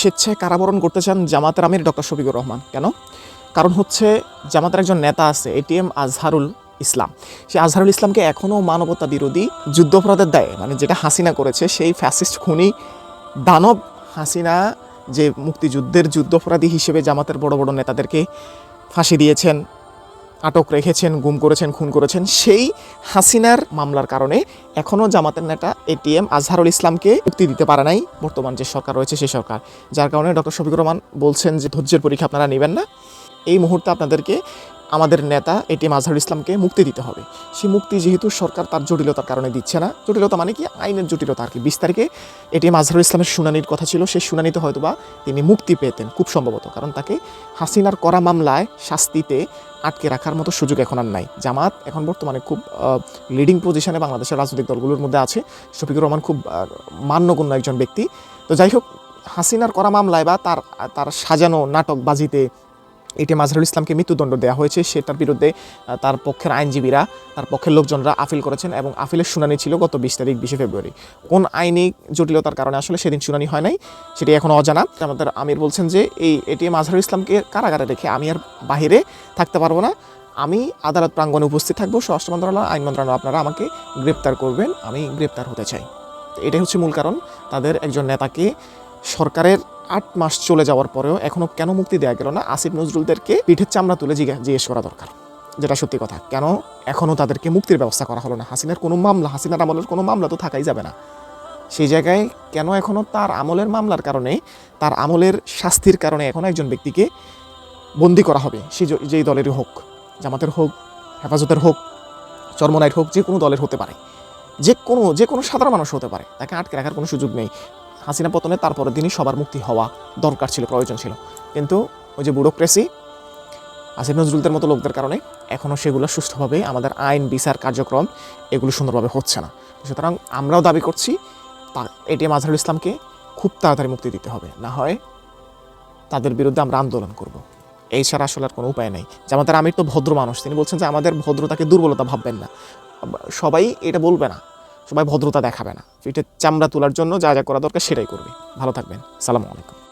স্বেচ্ছায় কারাবরণ করতে চান জামাতের আমির ডক্টর শফিকুর রহমান। কেন? কারণ হচ্ছে জামাতের একজন নেতা আছে এটিএম আজহারুল ইসলাম। সে আজহারুল ইসলামকে এখনও মানবতা বিরোধী যুদ্ধাপরাধের দেয় মানে যেটা হাসিনা করেছে, সেই ফ্যাসিস্ট খুনি দানব হাসিনা যে মুক্তিযুদ্ধের যুদ্ধাপরাধী হিসেবে জামাতের বড় বড় নেতাদেরকে ফাঁসি দিয়েছেন আটক রেখেছেন, গুম করেছেন, খুন করেছেন সেই হাসিনার মামলার কারণে এখনও জামাতের নেতা এটিএম আজহারুল ইসলামকে মুক্তি দিতে পারে নাই বর্তমান যে সরকার রয়েছে সেই সরকার। যার কারণে ডক্টর শফিকুর রহমান বলছেন যে ধৈর্যের পরীক্ষা আপনারা নেবেন না। এই মুহূর্তে আপনাদেরকে আমাদের নেতা এটিএম আজহারুল ইসলামকে মুক্তি দিতে হবে। সেই মুক্তি যেহেতু সরকার তার জটিলতার কারণে দিচ্ছে না। জটিলতা মানে কি? আইনের জটিলতা আর কি। বিশ তারিখে এটিএম আজহারুল ইসলামের শুনানির কথা ছিল। সেই শুনানিতে হয়তোবা তিনি মুক্তি পেতেন খুব সম্ভবত। কারণ তাকে হাসিনার করা মামলায় শাস্তিতে আটকে রাখার মতো সুযোগ এখন আর নাই। জামাত এখন বর্তমানে খুব লিডিং পজিশনে বাংলাদেশের রাজনৈতিক দলগুলোর মধ্যে আছে। শফিকুর রহমান খুব মান্যগণ্য একজন ব্যক্তি। তো যাই হোক, হাসিনার করা মামলায় বা তার তার সাজানো নাটকবাজিতে এটি মাজহারুল ইসলামকে মৃত্যুদণ্ড দেওয়া হয়েছে। সেটার বিরুদ্ধে তার পক্ষের আইনজীবীরা, তার পক্ষের লোকজনরা আপিল করেছেন এবং আপিলের শুনানি ছিল গত বিশ তারিখ, বিশে ফেব্রুয়ারি। কোন আইনি জটিলতার কারণে আসলে সেদিন শুনানি হয় নাই, সেটি এখনও অজানা। আমাদের আমির বলছেন যে, এই এটিএম আজহারুল ইসলামকে কারাগারে রেখে আমি আর বাহিরে থাকতে পারব না। আমি আদালত প্রাঙ্গণে উপস্থিত থাকব। স্বরাষ্ট্র মন্ত্রণালয়, আইন মন্ত্রণালয়, আপনারা আমাকে গ্রেপ্তার করবেন। আমি গ্রেপ্তার হতে চাই। এটাই হচ্ছে মূল কারণ। তাদের একজন নেতাকে সরকারের আট মাস চলে যাওয়ার পরেও এখনও কেন মুক্তি দেওয়া গেল না? আসিফ নজরুলদেরকে পিঠের চামড়া তুলে জিজ্ঞা- জিজ্ঞেস করা দরকার। যেটা সত্যি কথা। কেন? এখনও তাদেরকে মুক্তির ব্যবস্থা করা হলো না। হাসিনার কোনো মামলা, হাসিনার আমলের কোনো মামলা তো থাকাই যাবে না। সেই জায়গায় কেন এখনও তার আমলের মামলার কারণে, তার আমলের শাস্তির কারণে এখনও একজন ব্যক্তিকে বন্দি করা হবে? সে যেই দলেরই হোক, জামাতের হোক, হেফাজতের হোক, চর্মনাইট হোক, যে কোনো দলের হতে পারে। যে কোনো যে কোনো সাধারণ মানুষ হতে পারে। তাকে আটকে রাখার কোনো সুযোগ নেই। হাসিনা পতনে তারপরের দিনই সবার মুক্তি হওয়া দরকার ছিল, প্রয়োজন ছিল। কিন্তু ওই যে ব্যুরোক্রেসি, আসিফ নজরুলদের মতো লোকদের কারণে এখনও সেগুলো সুষ্ঠুভাবে আমাদের আইন, বিচার, কার্যক্রম এগুলো সুন্দরভাবে হচ্ছে না। সুতরাং আমরাও দাবি করছি এটিএম আজহারুল ইসলামকে খুব তাড়াতাড়ি মুক্তি দিতে হবে। না হয় তাদের বিরুদ্ধে আমরা আন্দোলন করব। এই ছাড়া আসলে আর কোনো উপায় নেই। যে আমাদের আমির তো ভদ্র মানুষ, তিনি বলছেন যে আমাদের ভদ্রতাকে দুর্বলতা ভাববেন না। সবাই এটা বলবে না। সবাই ভদ্রতা দেখাবে না। এটা চামড়া তোলার জন্য যা যা করা দরকার সেটাই করবে। ভালো থাকবেন। সালামু আলাইকুম।